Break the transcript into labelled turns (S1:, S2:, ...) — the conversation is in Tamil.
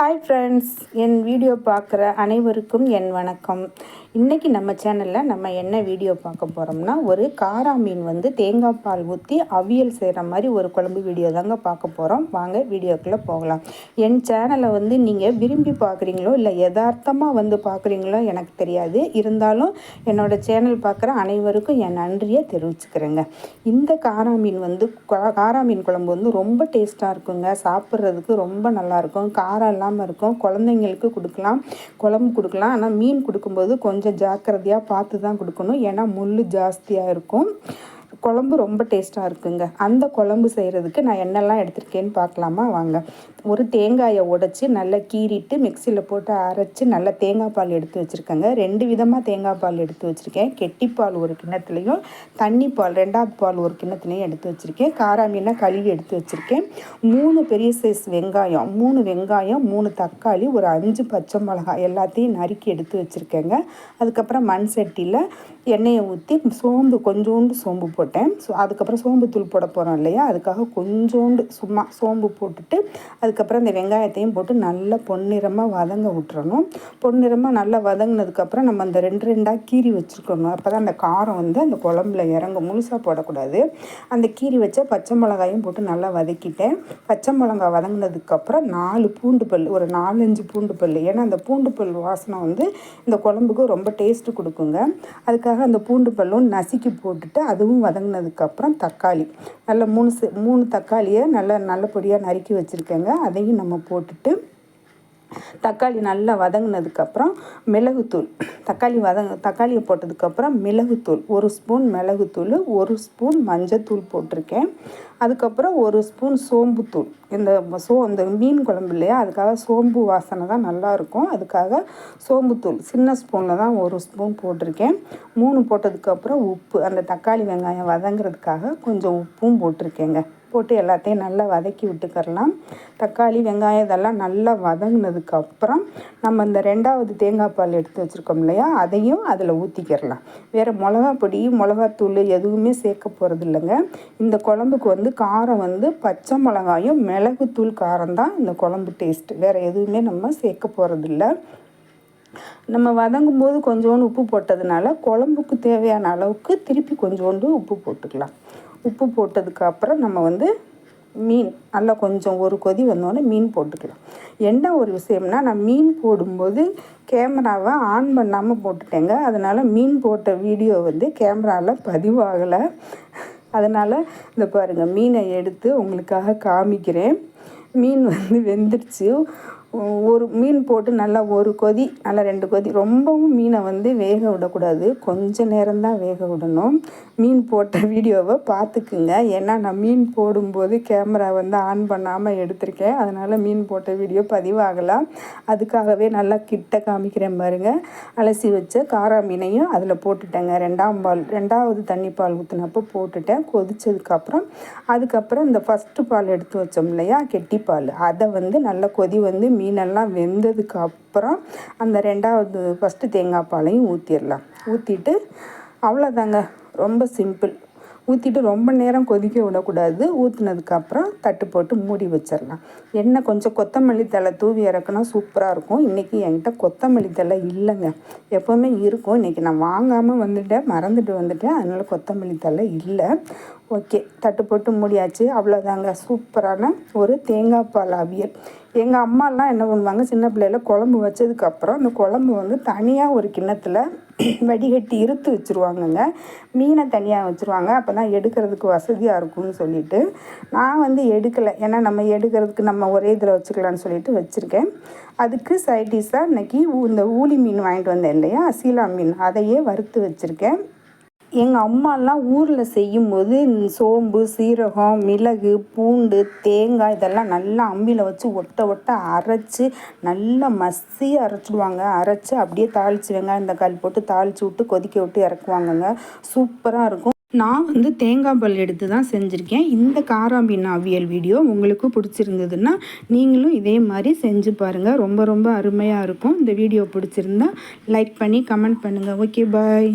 S1: ஹாய் ஃப்ரெண்ட்ஸ் என் வீடியோ பார்க்குற அனைவருக்கும் என் வணக்கம். இன்றைக்கி நம்ம சேனலில் நம்ம என்ன வீடியோ பார்க்க போகிறோம்னா ஒரு காரா மீன் வந்து தேங்காய் பால் ஊற்றி அவியல் செய்கிற மாதிரி ஒரு குழம்பு வீடியோ தாங்க பார்க்க போகிறோம் வாங்க வீடியோக்குள்ளே போகலாம். என் சேனலை வந்து நீங்கள் விரும்பி பார்க்குறீங்களோ இல்லை யதார்த்தமாக வந்து பார்க்குறீங்களோ எனக்கு தெரியாது. இருந்தாலும் என்னோடய சேனல் பார்க்குற அனைவருக்கும் என் நன்றியை தெரிவிச்சுக்கிறேங்க. இந்த காரா மீன் வந்து காரா மீன் குழம்பு வந்து ரொம்ப டேஸ்ட்டாக இருக்குங்க. சாப்பிட்றதுக்கு ரொம்ப நல்லாயிருக்கும் காரம் இல்லாமல் இருக்கும். குழந்தைங்களுக்கு கொடுக்கலாம். குழம்பு கொடுக்கலாம். ஆனால் மீன் கொடுக்கும்போது கொஞ்சம் கொஞ்சம் ஜாக்கிரதையாக பார்த்து தான் கொடுக்கணும். ஏன்னா முள் ஜாஸ்தியாக இருக்கும். குழம்பு ரொம்ப டேஸ்ட்டாக இருக்குங்க. அந்த குழம்பு செய்கிறதுக்கு நான் என்னெல்லாம் எடுத்திருக்கேன்னு பார்க்கலாமா? வாங்க. ஒரு தேங்காயை உடச்சி நல்லா கீறிட்டு மிக்சியில் போட்டு அரைச்சி நல்லா தேங்காய் பால் எடுத்து வச்சுருக்கேங்க. ரெண்டு விதமாக தேங்காய் பால் எடுத்து வச்சுருக்கேன். கெட்டிப்பால் ஒரு கிண்ணத்துலேயும் தண்ணி பால் ரெண்டாவது பால் ஒரு கிண்ணத்துலேயும் எடுத்து வச்சுருக்கேன். காரா கழுவி எடுத்து வச்சுருக்கேன். மூணு பெரிய சைஸ் வெங்காயம் மூணு வெங்காயம் மூணு தக்காளி ஒரு அஞ்சு பச்சை மிளகாய் எல்லாத்தையும் நறுக்கி எடுத்து வச்சுருக்கேங்க. அதுக்கப்புறம் மண் சட்டியில் எண்ணெயை ஊற்றி சோம்பு கொஞ்சோண்டு சோம்பு போட்டேன். ஸோ அதுக்கப்புறம் சோம்பு தூள் போட போகிறோம் இல்லையா? அதுக்காக கொஞ்சோண்டு சும்மா சோம்பு போட்டுட்டு அதுக்கப்புறம் இந்த வெங்காயத்தையும் போட்டு நல்லா பொன்னிறமாக வதங்க விட்டுறணும். பொன்னிறமாக நல்லா வதங்கினதுக்கப்புறம் நம்ம அந்த ரெண்டு ரெண்டாக கீரி வச்சுருக்கணும். அப்போ தான் அந்த காரம் வந்து அந்த குழம்புல இறங்கும். முழுசாக போடக்கூடாது. அந்த கீரி வச்ச பச்சை மிளகாயும் போட்டு நல்லா வதக்கிட்டேன். பச்சை மிளகா வதங்கினதுக்கப்புறம் நாலு பூண்டு பல் ஒரு நாலஞ்சு பூண்டு பல். ஏன்னா அந்த பூண்டு பல் வாசனை வந்து இந்த குழம்புக்கு ரொம்ப டேஸ்ட்டு கொடுக்குங்க. அதுக்காக அந்த பூண்டு பல்லும் நசுக்கி போட்டுட்டு அதுவும் வதங்கினதுக்கப்புறம் தக்காளி. நல்ல மூணு மூணு தக்காளியை நல்ல நல்லபடியாக நறுக்கி வச்சுருக்கேங்க. அதையும் நம்ம போட்டுட்டு தக்காளி நல்லா வதங்கினதுக்கப்புறம் மிளகுத்தூள். தக்காளி வதங்க தக்காளியை போட்டதுக்கப்புறம் மிளகுத்தூள். ஒரு ஸ்பூன் மிளகுத்தூள் ஒரு ஸ்பூன் மஞ்சத்தூள் போட்டிருக்கேன். அதுக்கப்புறம் ஒரு ஸ்பூன் சோம்புத்தூள் இந்த சோ இந்த மீன் குழம்பு இல்லையா அதுக்காக சோம்பு வாசனை தான் நல்லாயிருக்கும் அதுக்காக சோம்புத்தூள் சின்ன ஸ்பூனில் தான் ஒரு ஸ்பூன் போட்டிருக்கேன். மூணு போட்டதுக்கப்புறம் உப்பு அந்த தக்காளி வெங்காயம் வதங்குறதுக்காக கொஞ்சம் உப்பும் போட்டிருக்கேங்க. போட்டு எல்லாத்தையும் நல்லா வதக்கி விட்டுக்கரலாம். தக்காளி வெங்காயம் இதெல்லாம் நல்லா வதங்கினதுக்கப்புறம் நம்ம இந்த ரெண்டாவது தேங்காய் பால் எடுத்து வச்சுருக்கோம் இல்லையா அதையும் அதில் ஊற்றிக்கிறலாம் வேறு மிளகா பொடி மிளகாத்தூள் எதுவுமே சேர்க்க போகிறது இல்லைங்க இந்த குழம்புக்கு வந்து காரம் வந்து பச்சை மிளகாயும் மிளகுத்தூள் காரம் தான் இந்த குழம்பு டேஸ்ட்டு வேறு எதுவுமே நம்ம சேர்க்க போகிறதில்ல நம்ம வதங்கும் போது கொஞ்சோண்டு உப்பு போட்டதுனால குழம்புக்கு தேவையான அளவுக்கு திருப்பி கொஞ்சோண்டு உப்பு போட்டுக்கலாம். உப்பு போட்டதுக்கு அப்புறம் நம்ம வந்து மீன் நல்லா கொஞ்சம் ஒரு கொதி வந்தோடனே மீன் போட்டுக்கலாம். என்ன ஒரு விஷயம்னா நான் மீன் போடும்போது கேமராவை ஆன் பண்ணாமல் போட்டுட்டேங்க. அதனால் மீன் போட்ட வீடியோ வந்து கேமராவில் பதிவாகலை. அதனால் இந்த பாருங்கள் மீனை எடுத்து உங்களுக்காக காமிக்கிறேன். மீன் வந்து வெந்துடுச்சு ஒரு மீன் போட்டு நல்லா ஒரு கொதி நல்லா ரெண்டு கொதி. ரொம்பவும் மீனை வந்து வேக விடக்கூடாது. கொஞ்சம் நேரம்தான் வேக விடணும். மீன் போட்ட வீடியோவை பார்த்துக்குங்க. ஏன்னா நான் மீன் போடும்போது கேமரா வந்து ஆன் பண்ணாமல் எடுத்திருக்கேன். அதனால் மீன் போட்ட வீடியோ பதிவாகலாம். அதுக்காகவே நல்லா கிட்ட காமிக்கிறேன் பாருங்கள் அலசி வச்ச காரா மீனையும் அதில் போட்டுட்டேங்க. ரெண்டாம் பால் ரெண்டாவது தண்ணி பால் ஊற்றினப்போ போட்டுட்டேன். கொதிச்சதுக்கப்புறம் அதுக்கப்புறம் இந்த ஃபஸ்ட்டு பால் எடுத்து வச்சோம் இல்லையா? கெட்டி பால் அதை வந்து நல்லா கொதி வந்து மீனெல்லாம் வெந்ததுக்கு அப்புறம் அந்த ரெண்டாவது ஃபஸ்ட்டு தேங்காய் பாலையும் ஊற்றிடலாம் ஊற்றிட்டு அவ்வளோதாங்க ரொம்ப சிம்பிள் ஊற்றிட்டு ரொம்ப நேரம் கொதிக்க விடக்கூடாது. ஊற்றுனதுக்கப்புறம் தட்டு போட்டு மூடி வச்சிடலாம். எண்ணெய் கொஞ்சம் கொத்தமல்லி தலை தூவி இறக்குனா சூப்பராக இருக்கும். இன்றைக்கி என்கிட்ட கொத்தமல்லி தலை இல்லைங்க. எப்போவுமே இருக்கும். இன்றைக்கி நான் வாங்காமல் வந்துட்டேன் மறந்துட்டு வந்துட்டேன். அதனால் கொத்தமல்லி தலை இல்லை. ஓகே தட்டு போட்டு மூடியாச்சு. அவ்வளோதாங்க சூப்பரான ஒரு தேங்காய் பால் அவியல். எங்கள் அம்மாலாம் என்ன பண்ணுவாங்க சின்ன பிள்ளையில குழம்பு வச்சதுக்கப்புறம் அந்த குழம்பு வந்து தனியாக ஒரு கிண்ணத்தில் வடிகட்டி இருத்து வச்சுருவாங்கங்க. மீனை தனியாக வச்சுருவாங்க. அப்போ தான் எடுக்கிறதுக்கு வசதியாக இருக்கும்னு சொல்லிட்டு. நான் வந்து எடுக்கலை. ஏன்னா நம்ம எடுக்கிறதுக்கு நம்ம ஒரே இதில் வச்சுக்கலான்னு சொல்லிட்டு வச்சுருக்கேன். அதுக்கு சைடிஷாக இன்றைக்கி இந்த ஊலி மீன் வாங்கிட்டு வந்தேன் இல்லையா? சீலா மீன். அதையே வறுத்து வச்சுருக்கேன். எங்கள் அம்மாலாம் ஊரில் செய்யும்போது சோம்பு சீரகம் மிளகு பூண்டு தேங்காய் இதெல்லாம் நல்லா அம்மியில் வச்சு ஒட்ட ஒட்ட அரைச்சி நல்லா மசி அரைச்சிடுவாங்க. அரைச்சி அப்படியே தாளித்து வெங்காயம் தக்காளி போட்டு தாளித்து விட்டு கொதிக்க விட்டு இறக்குவாங்கங்க. சூப்பராக இருக்கும். நான் வந்து தேங்காய் பல் எடுத்து தான் செஞ்சுருக்கேன். இந்த காராம்பீன் அவியல் வீடியோ உங்களுக்கு பிடிச்சிருந்ததுன்னா நீங்களும் இதே மாதிரி செஞ்சு பாருங்கள் ரொம்ப ரொம்ப அருமையாக இருக்கும். இந்த வீடியோ பிடிச்சிருந்தா லைக் பண்ணி கமெண்ட் பண்ணுங்கள் ஓகே பாய்.